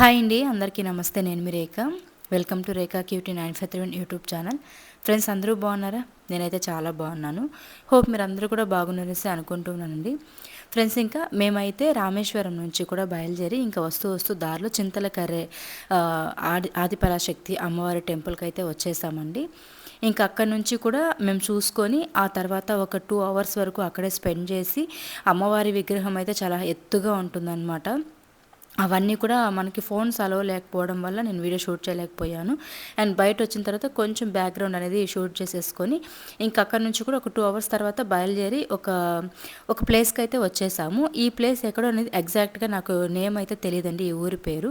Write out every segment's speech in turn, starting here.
Hi అండి అందరికీ నమస్తే. నేను మీ Rekha. Welcome to Rekha cutie nine five three one YouTube channel. Friends అందరూ బాగున్నారా? నేనైతే చాలా బాగున్నాను. హోప్ మీరు అందరూ కూడా బాగున్నారనేసి అనుకుంటున్నానండి. ఫ్రెండ్స్ ఇంకా మేమైతే రామేశ్వరం నుంచి కూడా బయలుదేరి ఇంకా వస్తూ వస్తూ దారిలో చింతల కర్రే ఆది ఆదిపరాశక్తి అమ్మవారి టెంపుల్కి అయితే వచ్చేసామండి. ఇంకా అక్కడి నుంచి కూడా మేము చూసుకొని ఆ తర్వాత ఒక టూ అవర్స్ వరకు అక్కడే స్పెండ్ చేసి అమ్మవారి విగ్రహం అయితే చాలా ఎత్తుగా ఉంటుందన్నమాట. అవన్నీ కూడా మనకి ఫోన్స్ అలవ్ లేకపోవడం వల్ల నేను వీడియో షూట్ చేయలేకపోయాను. అండ్ బయట వచ్చిన తర్వాత కొంచెం బ్యాక్గ్రౌండ్ అనేది షూట్ చేసేసుకొని ఇంకా అక్కడ నుంచి కూడా ఒక టూ అవర్స్ తర్వాత బయలుదేరి ఒక ఒక ప్లేస్కి అయితే వచ్చేసాము. ఈ ప్లేస్ ఎక్కడో అనేది ఎగ్జాక్ట్గా నాకు నేమ్ అయితే తెలియదండి ఈ ఊరి పేరు.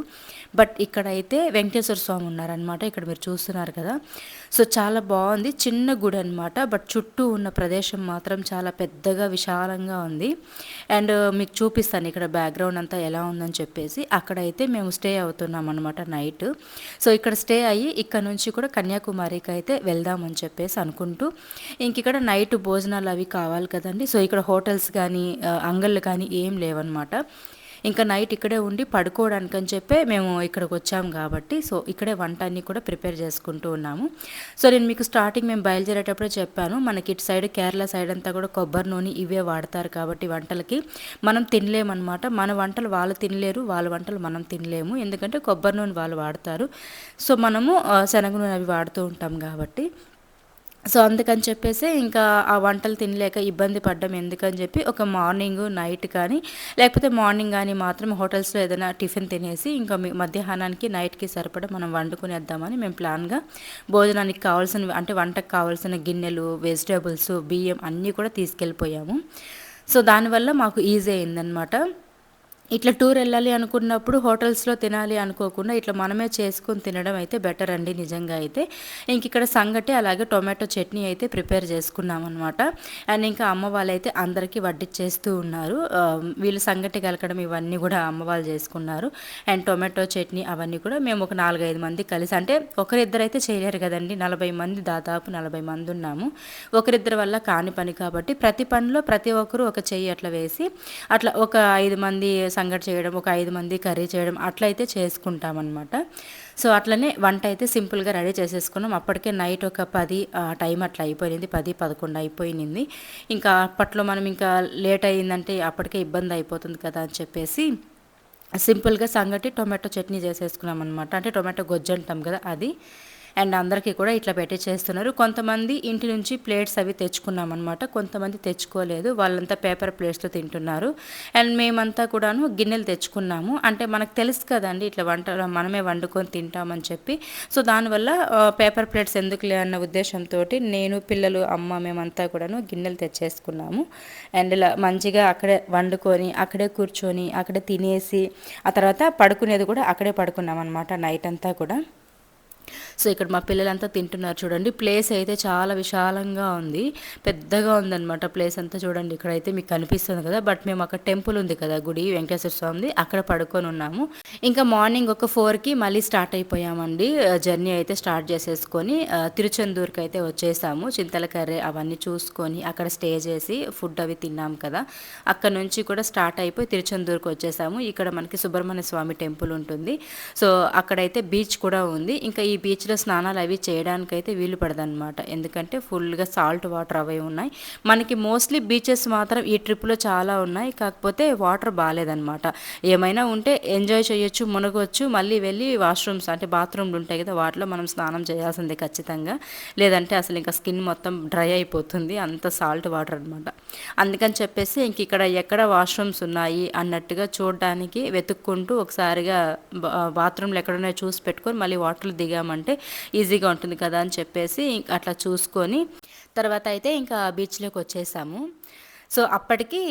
బట్ ఇక్కడైతే వెంకటేశ్వర స్వామి ఉన్నారనమాట ఇక్కడ మీరు చూస్తున్నారు కదా. సో చాలా బాగుంది చిన్న గుడి అనమాట బట్ చుట్టూ ఉన్న ప్రదేశం మాత్రం చాలా పెద్దగా విశాలంగా ఉంది. అండ్ మీకు చూపిస్తాను ఇక్కడ బ్యాక్గ్రౌండ్ అంతా ఎలా ఉందని చెప్పేసి. అక్కడైతే మేము స్టే అవుతున్నాం అనమాట నైట్. సో ఇక్కడ స్టే అయ్యి ఇక్కడ నుంచి కూడా కన్యాకుమారికి అయితే వెళ్దామని చెప్పేసి అనుకుంటూ ఇంక ఇక్కడ నైట్ భోజనాలు అవి కావాలి కదండి. సో ఇక్కడ హోటల్స్ కానీ అంగళ్ళు కానీ ఏం లేవన్నమాట. ఇంకా నైట్ ఇక్కడే ఉండి పడుకోవడానికి అని చెప్పే మేము ఇక్కడికి వచ్చాము కాబట్టి సో ఇక్కడే వంట అన్ని కూడా ప్రిపేర్ చేసుకుంటూ ఉన్నాము. సో నేను మీకు స్టార్టింగ్ మేము బయలుదేరేటప్పుడే చెప్పాను మనకి ఇటు సైడ్ కేరళ సైడ్ అంతా కూడా కొబ్బరి నూనె ఇవే వాడతారు కాబట్టి వంటలకి మనం తినలేమన్నమాట. మన వంటలు వాళ్ళు తినలేరు వాళ్ళ వంటలు మనం తినలేము. ఎందుకంటే కొబ్బరి నూనె వాళ్ళు వాడతారు. సో మనము శనగ నూనె అవి వాడుతూ ఉంటాం కాబట్టి. సో అందుకని చెప్పేసి ఇంకా ఆ వంటలు తినలేక ఇబ్బంది పడ్డం ఎందుకని చెప్పి ఒక మార్నింగ్ నైట్ కానీ లేకపోతే మార్నింగ్ కానీ మాత్రం హోటల్స్లో ఏదైనా టిఫిన్ తినేసి ఇంకా మీ- మధ్యాహ్నానికి నైట్కి సరిపడా మనం వండుకునేద్దామని మేము ప్లాన్గా భోజనానికి కావాల్సిన అంటే వంటకు కావాల్సిన గిన్నెలు వెజిటేబుల్స్ బియ్యం అన్నీ కూడా తీసుకెళ్ళిపోయాము. సో దానివల్ల మాకు ఈజీ అయిందనమాట ఇట్లా టూర్ వెళ్ళాలి అనుకున్నప్పుడు హోటల్స్లో తినాలి అనుకోకుండా ఇట్లా మనమే చేసుకొని తినడం అయితే బెటర్ అండి నిజంగా అయితే. ఇంక ఇక్కడ సంగటి అలాగే టొమాటో చట్నీ అయితే ప్రిపేర్ చేసుకున్నాం అనమాట అండ్ ఇంకా అమ్మ వాళ్ళైతే అందరికీ వడ్డిచ్చేస్తూ ఉన్నారు. వీళ్ళు సంగటి కలకడం ఇవన్నీ కూడా అమ్మ వాళ్ళు చేసుకున్నారు. అండ్ టొమాటో చట్నీ అవన్నీ కూడా మేము ఒక నాలుగైదు మంది కలిసి అంటే ఒకరిద్దరు అయితే చేయలేరు కదండి. నలభై మంది దాదాపు నలభై మంది ఉన్నాము. ఒకరిద్దరి వల్ల కాని పని కాబట్టి ప్రతి పనిలో ప్రతి ఒక్కరు ఒక చెయ్యి అట్లా వేసి అట్లా ఒక ఐదు మంది సంగటి చేయడం ఒక ఐదు మంది కర్రీ చేయడం అట్లయితే చేసుకుంటాం చేసుకుంటామన్నమాట. సో అట్లనే వంట అయితే సింపుల్గా రెడీ చేసేసుకున్నాం. అప్పటికే నైట్ ఒక పది టైం అట్లా అయిపోయింది. పది పదకొండు అయిపోయింది. ఇంకా అప్పట్లో మనం ఇంకా లేట్ అయ్యిందంటే అప్పటికే ఇబ్బంది అయిపోతుంది కదా అని చెప్పేసి సింపుల్గా సంగటి టొమాటో చట్నీ చేసేసుకున్నాం అనమాట అంటే టొమాటో గొజ్జు అంటాం కదా అది. అండ్ అందరికీ కూడా ఇట్లా పెట్టి చేస్తున్నారు. కొంతమంది ఇంటి నుంచి ప్లేట్స్ అవి తెచ్చుకున్నామన్నమాట కొంతమంది తెచ్చుకోలేదు. వాళ్ళంతా పేపర్ ప్లేట్స్తో తింటున్నారు. అండ్ మేమంతా కూడాను గిన్నెలు తెచ్చుకున్నాము. అంటే మనకు తెలుసు కదండి ఇట్లా వంట మనమే వండుకొని తింటామని చెప్పి. సో దానివల్ల పేపర్ ప్లేట్స్ ఎందుకులే అన్న ఉద్దేశంతో నేను పిల్లలు అమ్మ మేమంతా కూడాను గిన్నెలు తెచ్చేసుకున్నాము. అండ్ ఇలా మంచిగా అక్కడే వండుకొని అక్కడే కూర్చొని అక్కడే తినేసి ఆ తర్వాత పడుకునేది కూడా అక్కడే పడుకున్నాం అనమాట నైట్ అంతా కూడా. సో ఇక్కడ మా పిల్లలంతా తింటున్నారు చూడండి. ప్లేస్ అయితే చాలా విశాలంగా ఉంది. పెద్దగా ఉందన్నమాట ప్లేస్ అంతా చూడండి. ఇక్కడైతే మీకు కనిపిస్తుంది కదా. బట్ మేము అక్కడ టెంపుల్ ఉంది కదా గుడి వెంకటేశ్వర స్వామిది. అక్కడ పడుకొని ఉన్నాము. ఇంకా మార్నింగ్ ఒక ఫోర్కి మళ్ళీ స్టార్ట్ అయిపోయామండి. జర్నీ అయితే స్టార్ట్ చేసేసుకొని తిరుచెందూర్కి అయితే వచ్చేసాము. చింతల కర్రీ అవన్నీ చూసుకొని అక్కడ స్టే చేసి ఫుడ్ అవి తిన్నాం కదా. అక్కడ నుంచి కూడా స్టార్ట్ అయిపోయి తిరుచెందూర్కి వచ్చేసాము. ఇక్కడ మనకి సుబ్రహ్మణ్య స్వామి టెంపుల్ ఉంటుంది. సో అక్కడైతే బీచ్ కూడా ఉంది. ఇంకా ఈ బీచ్లో స్నానాలు అవి చేయడానికైతే వీలు పడదనమాట ఎందుకంటే ఫుల్గా సాల్ట్ వాటర్ అవి ఉన్నాయి. మనకి మోస్ట్లీ బీచెస్ మాత్రం ఈ ట్రిప్లో చాలా ఉన్నాయి. కాకపోతే వాటర్ బాగాలేదనమాట ఏమైనా ఉంటే ఎంజాయ్ చేయొచ్చు మునగవచ్చు మళ్ళీ వెళ్ళి వాష్రూమ్స్ అంటే బాత్రూమ్లు ఉంటాయి కదా వాటిలో మనం స్నానం చేయాల్సిందే ఖచ్చితంగా. లేదంటే అసలు ఇంకా స్కిన్ మొత్తం డ్రై అయిపోతుంది అంత సాల్ట్ వాటర్ అనమాట అందుకని చెప్పేసి ఇంక ఇక్కడ ఎక్కడ వాష్రూమ్స్ ఉన్నాయి అన్నట్టుగా చూడడానికి వెతుక్కుంటూ ఒకసారిగా బాత్రూమ్లు ఎక్కడున్నాయో చూసి పెట్టుకొని మళ్ళీ వాటర్లో దిగామంటే ఈజీగా ఉంటుంది కదా అని చెప్పేసి అట్లా చూసుకొని తర్వాత అయితే ఇంకా బీచ్లోకి వచ్చేసాము. సో అప్పటికి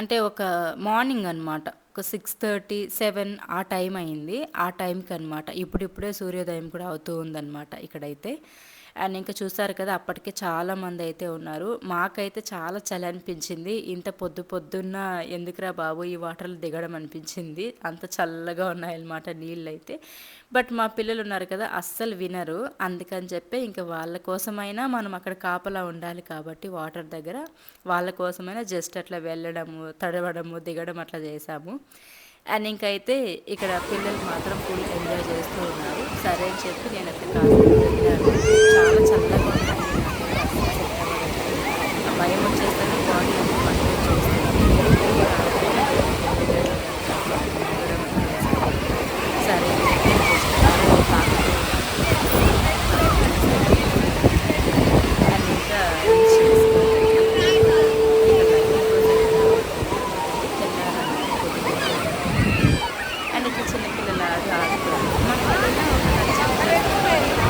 అంటే ఒక మార్నింగ్ అనమాట ఒక సిక్స్ థర్టీ సెవెన్ ఆ టైం అయింది. ఆ టైంకి అనమాట ఇప్పుడిప్పుడే సూర్యోదయం కూడా అవుతూ ఉందన్నమాట ఇక్కడైతే. అండ్ ఇంకా చూసారు కదా అప్పటికే చాలామంది అయితే ఉన్నారు. మాకైతే చాలా చలి అనిపించింది ఇంత పొద్దు పొద్దున్న ఎందుకురా బాబు ఈ వాటర్లు దిగడం అనిపించింది. అంత చల్లగా ఉన్నాయన్నమాట నీళ్ళు అయితే బట్ మా పిల్లలు ఉన్నారు కదా అస్సలు వినరు. అందుకని చెప్పి ఇంకా వాళ్ళ కోసమైనా మనం అక్కడ కాపలా ఉండాలి కాబట్టి వాటర్ దగ్గర. వాళ్ళ కోసమైనా జస్ట్ అట్లా వెళ్ళడము తడవడము దిగడం అట్లా చేసాము అండ్ ఇంకైతే ఇక్కడ పిల్లలు మాత్రం ఫుల్ ఎంజాయ్ చేస్తూ ఉన్నారు. సరే అని చెప్పి నేను అయితే కాసేపు వెళ్ళాను చల్లగా భయం వచ్చేస్తుంది బాడీ అంతా పట్టు సరే అండ్ ఇంకా చిన్నపిల్లల ఆడుకోవాలి మనకి ఏదైనా ఒక నచ్చిన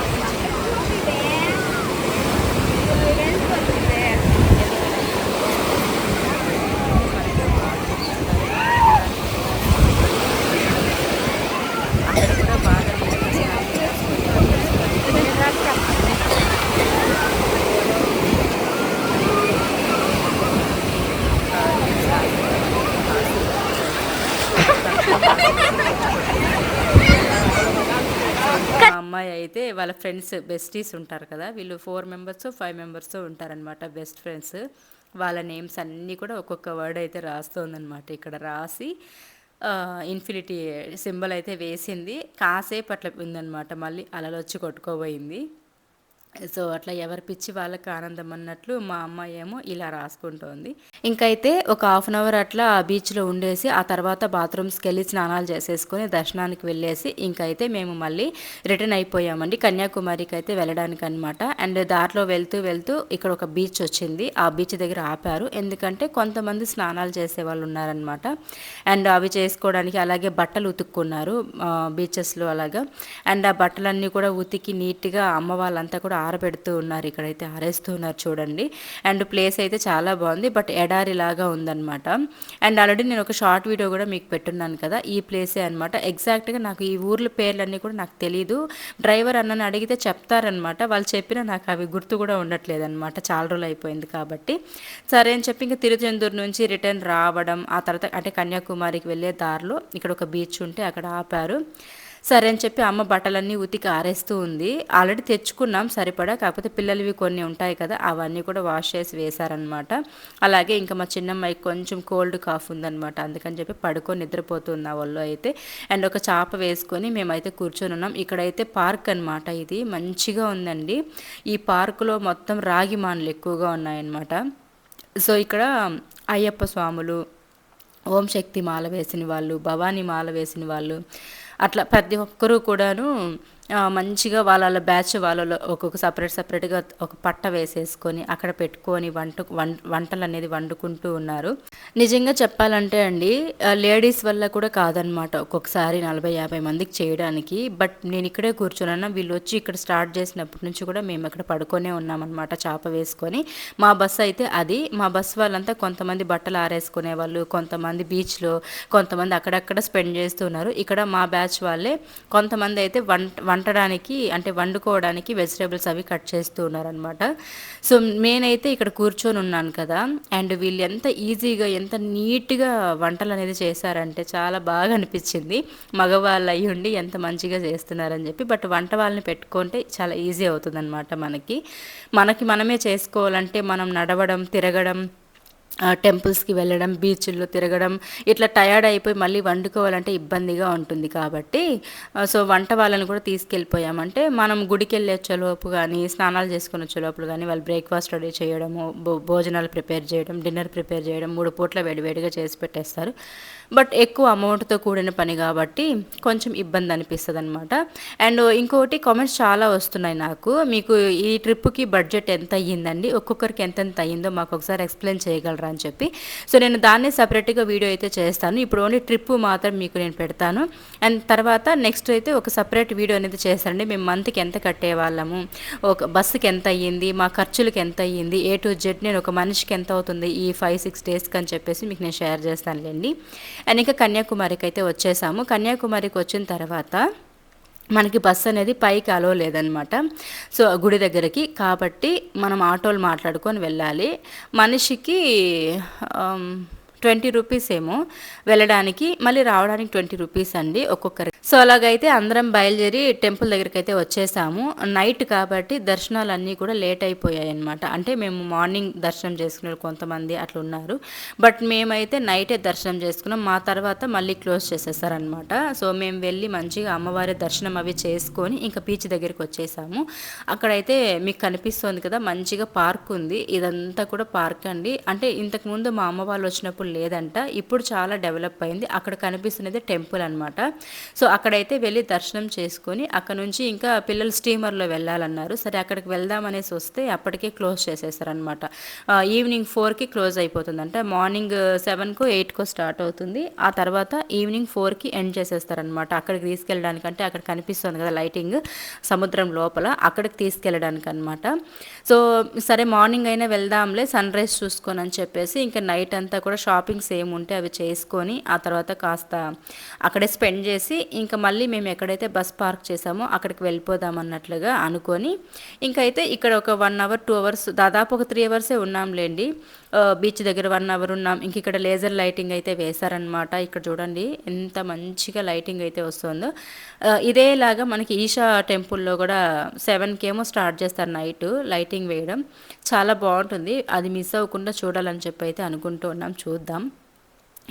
అక్కడ కూడా బాగా మా అమ్మాయి అయితే వాళ్ళ ఫ్రెండ్స్ బెస్టీస్ ఉంటారు కదా వీళ్ళు ఫోర్ మెంబర్స్ ఫైవ్ మెంబర్స్ ఉంటారనమాట బెస్ట్ ఫ్రెండ్స్. వాళ్ళ నేమ్స్ అన్నీ కూడా ఒక్కొక్క వర్డ్ అయితే రాస్తుందనమాట ఇక్కడ రాసి ఇన్ఫినిటీ సింబల్ అయితే వేసింది. కాసేపు అట్లా ఉందన్నమాట మళ్ళీ అలలు వచ్చి కొట్టుకోబోయింది. సో అట్లా ఎవరి పిచ్చి వాళ్ళకి ఆనందం అన్నట్లు మా అమ్మాయి ఏమో ఇలా రాసుకుంటోంది. ఇంకైతే ఒక హాఫ్ అన్ అవర్ అట్లా ఆ బీచ్లో ఉండేసి ఆ తర్వాత బాత్రూమ్స్కి వెళ్ళి స్నానాలు చేసేసుకొని దర్శనానికి వెళ్ళేసి ఇంకైతే మేము మళ్ళీ రిటర్న్ అయిపోయామండి. కన్యాకుమారికి అయితే వెళ్ళడానికి అనమాట అండ్ దారిలో వెళ్తూ వెళ్తూ ఇక్కడ ఒక బీచ్ వచ్చింది. ఆ బీచ్ దగ్గర ఆపారు. ఎందుకంటే కొంతమంది స్నానాలు చేసే వాళ్ళు ఉన్నారనమాట అండ్ అవి చేసుకోవడానికి అలాగే బట్టలు ఉతుక్కున్నారు బీచెస్లో అలాగా. అండ్ ఆ బట్టలన్నీ కూడా ఉతికి నీట్గా అమ్మ వాళ్ళంతా కూడా ఆరబెడుతూ ఉన్నారు ఇక్కడైతే ఆరేస్తూ ఉన్నారు చూడండి. అండ్ ప్లేస్ అయితే చాలా బాగుంది బట్ ఎడారి లాగా ఉందన్నమాట. అండ్ ఆల్రెడీ నేను ఒక షార్ట్ వీడియో కూడా మీకు పెట్టున్నాను కదా ఈ ప్లేసే అనమాట ఎగ్జాక్ట్గా నాకు ఈ ఊర్ల పేర్లన్నీ కూడా నాకు తెలియదు డ్రైవర్ అన్నని అడిగితే చెప్తారనమాట వాళ్ళు చెప్పినా నాకు అవి గుర్తు కూడా ఉండట్లేదు అనమాట చాలా రోజులు అయిపోయింది కాబట్టి. సరే అని చెప్పి ఇంకా తిరుచెందూరు నుంచి రిటర్న్ రావడం ఆ తర్వాత అంటే కన్యాకుమారికి వెళ్ళే దారిలో ఇక్కడ ఒక బీచ్ ఉంటే అక్కడ ఆపారు. సరే అని చెప్పి అమ్మ బట్టలన్నీ ఉతికి ఆరేస్తూ ఉంది. ఆల్రెడీ తెచ్చుకున్నాం సరిపడా. కాకపోతే పిల్లలవి కొన్ని ఉంటాయి కదా అవన్నీ కూడా వాష్ చేసి వేశారనమాట అలాగే ఇంకా మా చిన్నమ్మాయి కొంచెం కోల్డ్ కాఫ్ ఉందనమాట అందుకని చెప్పి పడుకొని నిద్రపోతుంది ఆ ఒళ్ళు అయితే. అండ్ ఒక చాప వేసుకొని మేమైతే కూర్చొని ఉన్నాం. ఇక్కడైతే పార్క్ అనమాట ఇది. మంచిగా ఉందండి. ఈ పార్కులో మొత్తం రాగి మానులు ఎక్కువగా ఉన్నాయన్నమాట. సో ఇక్కడ అయ్యప్ప స్వాములు ఓం శక్తి మాల వేసిన వాళ్ళు భవానీ మాల వేసిన వాళ్ళు అట్లా ప్రతి ఒక్కరూ కూడాను మంచిగా వాళ్ళ బ్యాచ్ వాళ్ళలో ఒక్కొక్క సపరేట్ సపరేట్గా ఒక పట్ట వేసేసుకొని అక్కడ పెట్టుకొని వంట వం- వంటలు అనేది వండుకుంటూ ఉన్నారు. నిజంగా చెప్పాలంటే అండి లేడీస్ వల్ల కూడా కాదనమాట ఒక్కొక్కసారి నలభై యాభై మందికి చేయడానికి. బట్ నేను ఇక్కడే కూర్చున్నాను వీళ్ళు వచ్చి ఇక్కడ స్టార్ట్ చేసినప్పటి నుంచి కూడా మేము ఇక్కడ పడుకొనే ఉన్నామన్నమాట చేప వేసుకొని. మా బస్సు అయితే అది. మా బస్సు వాళ్ళంతా కొంతమంది బట్టలు ఆరేసుకునే వాళ్ళు కొంతమంది బీచ్లో కొంతమంది అక్కడక్కడ స్పెండ్ చేస్తున్నారు ఇక్కడ మా బ్యాచ్ వాళ్ళే కొంతమంది అయితే వంట వంటడానికి అంటే వండుకోవడానికి వెజిటేబుల్స్ అవి కట్ చేస్తూ ఉన్నారనమాట సో నేనైతే ఇక్కడ కూర్చొని ఉన్నాను కదా అండ్ వీళ్ళు ఎంత ఈజీగా ఎంత నీట్గా వంటలు అనేది చేశారంటే చాలా బాగా అనిపించింది. మగవాళ్ళు అయ్యి ఉండి ఎంత మంచిగా చేస్తున్నారని చెప్పి బట్ వంట వాళ్ళని పెట్టుకుంటే చాలా ఈజీ అవుతుందన్నమాట మనకి. మనకి మనమే చేసుకోవాలంటే మనం నడవడం తిరగడం టెంపుల్స్కి వెళ్ళడం బీచ్ల్లో తిరగడం ఇట్లా టయర్డ్ అయిపోయి మళ్ళీ వండుకోవాలంటే ఇబ్బందిగా ఉంటుంది కాబట్టి సో వంట వాళ్ళని కూడా తీసుకెళ్ళిపోయామంటే మనం గుడికి వెళ్ళే వచ్చేలోపు కానీ స్నానాలు చేసుకుని వచ్చేలోపు కానీ వాళ్ళు బ్రేక్ఫాస్ట్ రెడీ చేయడము భో- భోజనాలు ప్రిపేర్ చేయడం డిన్నర్ ప్రిపేర్ చేయడం మూడు పూట్ల వేడివేడిగా చేసి పెట్టేస్తారు. బట్ ఎక్కువ అమౌంట్తో కూడిన పని కాబట్టి కొంచెం ఇబ్బంది అనిపిస్తుంది అనమాట అండ్ ఇంకోటి కామెంట్స్ చాలా వస్తున్నాయి నాకు. మీకు ఈ ట్రిప్కి బడ్జెట్ ఎంత అయ్యిందండి ఒక్కొక్కరికి ఎంత అయ్యిందో మాకు ఒకసారి ఎక్స్ప్లెయిన్ చేయగలరా అని చెప్పి. సో నేను దాన్ని సపరేట్గా వీడియో అయితే చేస్తాను. ఇప్పుడు ఓన్లీ ట్రిప్ మాత్రం మీకు నేను పెడతాను. అండ్ తర్వాత నెక్స్ట్ అయితే ఒక సపరేట్ వీడియో అనేది చేస్తానండి. మేము మంత్కి ఎంత కట్టేవాళ్ళము? ఒక బస్సుకి ఎంత అయ్యింది మా ఖర్చులకి ఎంత అయ్యింది ఏ టు జెడ్ నేను ఒక మనిషికి ఎంత అవుతుంది ఈ ఫైవ్ సిక్స్ డేస్కి అని చెప్పేసి మీకు నేను షేర్ చేస్తానులేండి. అండ్ ఇంకా కన్యాకుమారికి అయితే వచ్చేసాము. కన్యాకుమారికి వచ్చిన తర్వాత మనకి బస్సు అనేది పైకి అలో లేదనమాట. సో గుడి దగ్గరికి. కాబట్టి మనం ఆటోలు మాట్లాడుకొని వెళ్ళాలి. మనిషికి ట్వంటీ రూపీస్ ఏమో. వెళ్ళడానికి మళ్ళీ రావడానికి ట్వంటీ రూపీస్ అండి ఒక్కొక్కరి సో అలాగైతే అందరం బయలుదేరి టెంపుల్ దగ్గరికి అయితే వచ్చేసాము. నైట్ కాబట్టి దర్శనాలు అన్నీ కూడా లేట్ అయిపోయాయి అనమాట అంటే మేము మార్నింగ్ దర్శనం చేసుకునే కొంతమంది అట్లా ఉన్నారు. బట్ మేమైతే నైటే దర్శనం చేసుకున్నాం. మా తర్వాత మళ్ళీ క్లోజ్ చేసేసారనమాట సో మేము వెళ్ళి మంచిగా అమ్మవారి దర్శనం అవి చేసుకొని ఇంకా బీచ్ దగ్గరికి వచ్చేసాము. అక్కడైతే మీకు కనిపిస్తోంది కదా మంచిగా పార్క్ ఉంది. ఇదంతా కూడా పార్క్ అండి. అంటే ఇంతకుముందు మా అమ్మ వాళ్ళు వచ్చినప్పుడు లేదంట. ఇప్పుడు చాలా డెవలప్ అయింది. అక్కడ కనిపిస్తున్నది టెంపుల్ అనమాట సో అక్కడైతే వెళ్ళి దర్శనం చేసుకొని అక్కడ నుంచి ఇంకా పిల్లలు స్టీమర్లో వెళ్ళాలన్నారు. సరే అక్కడికి వెళ్దామనేసి వస్తే అప్పటికే క్లోజ్ చేసేసారనమాట ఈవినింగ్ ఫోర్కి క్లోజ్ అయిపోతుందంట. మార్నింగ్ సెవెన్కో ఎయిట్కో స్టార్ట్ అవుతుంది. ఆ తర్వాత ఈవినింగ్ ఫోర్కి ఎండ్ చేసేస్తారనమాట అక్కడికి తీసుకెళ్ళడానికి అంటే అక్కడ కనిపిస్తుంది కదా లైటింగ్ సముద్రం లోపల అక్కడికి తీసుకెళ్ళడానికి అనమాట సో సరే మార్నింగ్ అయినా వెళ్దాంలే సన్ రైజ్ చూసుకొని అని చెప్పేసి ఇంకా నైట్ అంతా కూడా షాపింగ్స్ ఏముంటే అవి చేసుకొని ఆ తర్వాత కాస్త అక్కడే స్పెండ్ చేసి ఇంకా మళ్ళీ మేము ఎక్కడైతే బస్ పార్క్ చేసామో అక్కడికి వెళ్ళిపోదాం అన్నట్లుగా అనుకొని ఇంకైతే ఇక్కడ ఒక వన్ అవర్ టూ అవర్స్ దాదాపు ఒక త్రీ అవర్సే ఉన్నాంలేండి. బీచ్ దగ్గర వన్ అవర్ ఉన్నాం. ఇంక ఇక్కడ లేజర్ లైటింగ్ అయితే వేశారనమాట ఇక్కడ చూడండి ఎంత మంచిగా లైటింగ్ అయితే వస్తుందో. ఇదేలాగా మనకి ఈషా టెంపుల్లో కూడా సెవెన్కి ఏమో స్టార్ట్ చేస్తారు నైట్ లైటింగ్ వేయడం. చాలా బాగుంటుంది. అది మిస్ అవ్వకుండా చూడాలని చెప్పి అయితే అనుకుంటూ ఉన్నాం చూద్దాం.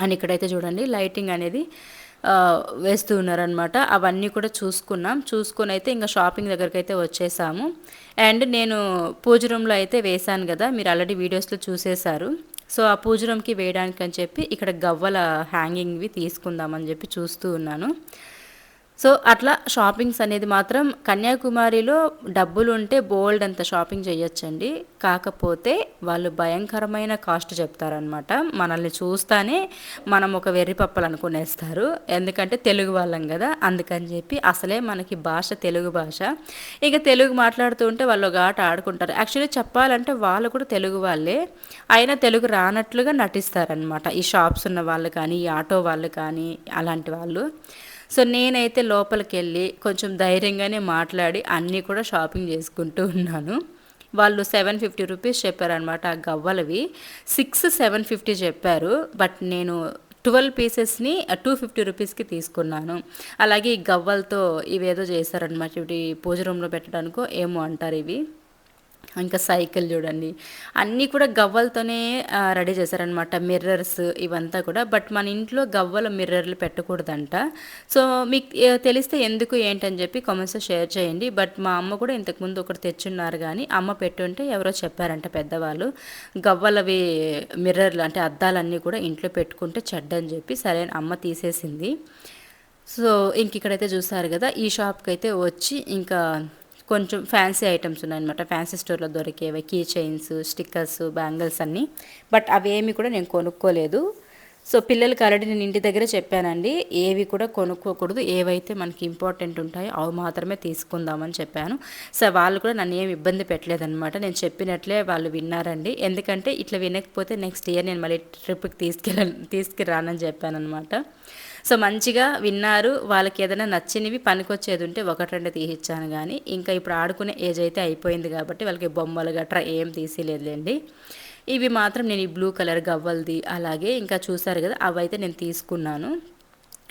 అండ్ ఇక్కడైతే చూడండి లైటింగ్ అనేది వేస్తూ ఉన్నారనమాట అవన్నీ కూడా చూసుకున్నాం. చూసుకొని అయితే ఇంకా షాపింగ్ దగ్గరికి అయితే వచ్చేసాము. అండ్ నేను పూజ రూమ్లో అయితే వేశాను కదా మీరు ఆల్రెడీ వీడియోస్లో చూసేశారు. సో ఆ పూజ రూమ్కి వేయడానికి అని చెప్పి ఇక్కడ గవ్వల హ్యాంగింగ్వి తీసుకుందామని చెప్పి చూస్తూ ఉన్నాను. సో అట్లా షాపింగ్స్ అనేది మాత్రం కన్యాకుమారిలో డబ్బులు ఉంటే బోల్డ్ అంత షాపింగ్ చేయొచ్చండి కాకపోతే వాళ్ళు భయంకరమైన కాస్ట్ చెప్తారనమాట మనల్ని చూస్తానే మనం ఒక వెర్రి పప్పలు అనుకునేస్తారు. ఎందుకంటే తెలుగు వాళ్ళం కదా అందుకని చెప్పి అసలే మనకి భాష తెలుగు భాష. ఇక తెలుగు మాట్లాడుతూ ఉంటే వాళ్ళు ఒక ఆట ఆడుకుంటారు. యాక్చువల్లీ చెప్పాలంటే వాళ్ళు కూడా తెలుగు వాళ్ళే. అయినా తెలుగు రానట్లుగా నటిస్తారనమాట ఈ షాప్స్ ఉన్న వాళ్ళు కానీ ఈ ఆటో వాళ్ళు కానీ అలాంటి వాళ్ళు. సో నేనైతే లోపలికి వెళ్ళి కొంచెం ధైర్యంగానే మాట్లాడి అన్నీ కూడా షాపింగ్ చేసుకుంటూ ఉన్నాను. వాళ్ళు సెవెన్ ఫిఫ్టీ రూపీస్ చెప్పారనమాట ఆ గవ్వలవి. సిక్స్ సెవెన్ ఫిఫ్టీ చెప్పారు. బట్ నేను ట్వెల్వ్ పీసెస్ని టూ ఫిఫ్టీ రూపీస్కి తీసుకున్నాను. అలాగే ఈ గవ్వలతో ఇవేదో చేశారనమాట ఇవి పూజ రూమ్లో పెట్టడానికో ఏమో అంటారు ఇవి. ఇంకా సైకిల్ చూడండి. అన్నీ కూడా గవ్వలతోనే రెడీ చేశారనమాట మిర్రర్స్ ఇవంతా కూడా. బట్ మన ఇంట్లో గవ్వల మిర్రర్లు పెట్టకూడదంట. సో మీకు తెలిస్తే ఎందుకు ఏంటని చెప్పి కామెంట్స్లో షేర్ చేయండి. బట్ మా అమ్మ కూడా ఇంతకుముందు ఒకటి తెచ్చున్నారు కానీ అమ్మ పెట్టుంటే ఎవరో చెప్పారంట పెద్దవాళ్ళు. గవ్వలవి మిర్రర్లు అంటే అద్దాలన్నీ కూడా ఇంట్లో పెట్టుకుంటే చెడ్డని చెప్పి సరే అమ్మ తీసేసింది. సో ఇంక ఇక్కడైతే చూసారు కదా ఈ షాప్కి అయితే వచ్చి ఇంకా కొంచెం ఫ్యాన్సీ ఐటమ్స్ ఉన్నాయన్నమాట. ఫ్యాన్సీ స్టోర్లో దొరికేవి కీ చైన్స్ స్టిక్కర్స్ బ్యాంగిల్స్ అన్నీ. బట్ అవేమి కూడా నేను కొనుక్కోలేదు. సో పిల్లలకి ఆల్రెడీ నేను ఇంటి దగ్గర చెప్పానండి. ఏవి కూడా కొనుక్కోకూడదు. ఏవైతే మనకి ఇంపార్టెంట్ ఉంటాయో అవి మాత్రమే తీసుకుందామని చెప్పాను. సో వాళ్ళు కూడా నన్ను ఏమి ఇబ్బంది పెట్టలేదనమాట నేను చెప్పినట్లే వాళ్ళు విన్నారండి. ఎందుకంటే ఇట్లా వినకపోతే నెక్స్ట్ ఇయర్ నేను మళ్ళీ ట్రిప్కి తీసుకెళ్ళ తీసుకురానని చెప్పాను అనమాట సో మంచిగా విన్నారు. వాళ్ళకి ఏదైనా నచ్చినవి పనికొచ్చేది ఉంటే ఒకటి రెండు తీయించాను కానీ ఇంకా ఇప్పుడు ఆడుకునే ఏజ్ అయితే అయిపోయింది కాబట్టి వాళ్ళకి బొమ్మలు గట్రా ఏం తీసిలేదులేండి. ఇవి మాత్రం నేను ఈ బ్లూ కలర్ గవ్వలది అలాగే ఇంకా చూసారు కదా అవి అయితే నేను తీసుకున్నాను.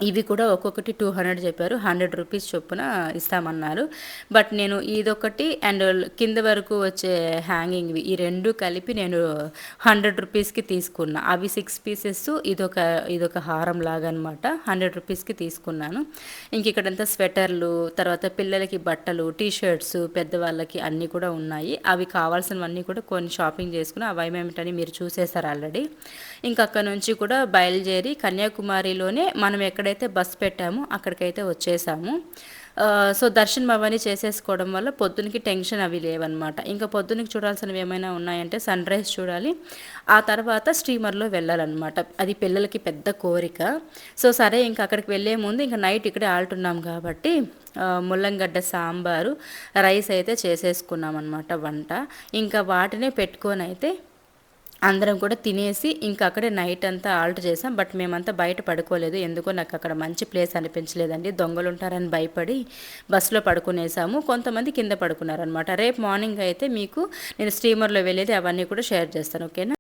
ఇవి కూడా ఒక్కొక్కటి టూ హండ్రెడ్ చెప్పారు. హండ్రెడ్ రూపీస్ చొప్పున ఇస్తామన్నారు. బట్ నేను ఇదొకటి అండ్ కింద వరకు వచ్చే హ్యాంగింగ్వి ఈ రెండు కలిపి నేను హండ్రెడ్ రూపీస్కి తీసుకున్నా. అవి సిక్స్ పీసెస్ ఇదొక ఇదొక హారం లాగా అనమాట హండ్రెడ్ రూపీస్కి తీసుకున్నాను. ఇంక ఇక్కడంతా స్వెటర్లు తర్వాత పిల్లలకి బట్టలు టీ షర్ట్స్ పెద్దవాళ్ళకి అన్నీ కూడా ఉన్నాయి. అవి కావాల్సినవన్నీ కూడా కొన్ని షాపింగ్ చేసుకుని అవి ఏమేమిటని మీరు చూసేశారు ఆల్రెడీ. ఇంక అక్కడ నుంచి కూడా బయలుదేరి కన్యాకుమారిలోనే మనం ఎక్కడ ఎక్కడైతే బస్ పెట్టామో అక్కడికైతే వచ్చేసాము. సో దర్శనం అవన్నీ చేసేసుకోవడం వల్ల పొద్దునకి టెన్షన్ అవి లేవన్నమాట. ఇంకా పొద్దునకి చూడాల్సినవి ఏమైనా ఉన్నాయంటే సన్ రైజ్ చూడాలి. ఆ తర్వాత స్టీమర్లో వెళ్ళాలన్నమాట. అది పిల్లలకి పెద్ద కోరిక. సో సరే ఇంకా అక్కడికి వెళ్ళే ముందు ఇంకా నైట్ ఇక్కడే ఆల్టున్నాం కాబట్టి ముల్లంగడ్డ సాంబారు రైస్ అయితే చేసేసుకున్నాం అనమాట వంట. ఇంకా వాటినే పెట్టుకొని అయితే అందరం కూడా తినేసి ఇంకా అక్కడే నైట్ అంతా ఆల్ట్ చేసాం. బట్ మేమంతా బయట పడుకోలేదు. ఎందుకో నాకు అక్కడ మంచి ప్లేస్ అనిపించలేదండి. దొంగలు ఉంటారని భయపడి బస్సులో పడుకునేసాము. కొంతమంది కింద పడుకున్నారనమాట రేపు మార్నింగ్ అయితే మీకు నేను స్టీమర్లో వెళ్ళేది అవన్నీ కూడా షేర్ చేస్తాను. ఓకేనా